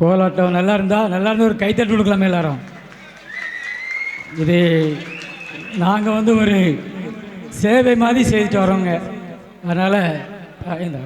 கோலாட்டம் நல்லா இருந்தால் நல்லா இருந்தால் ஒரு கைத்தட்டு கொடுக்கலாமே எல்லாரும். இது நாங்கள் வந்து ஒரு சேவை மாதிரி செய்துட்டு வரோங்க. அதனால் இந்த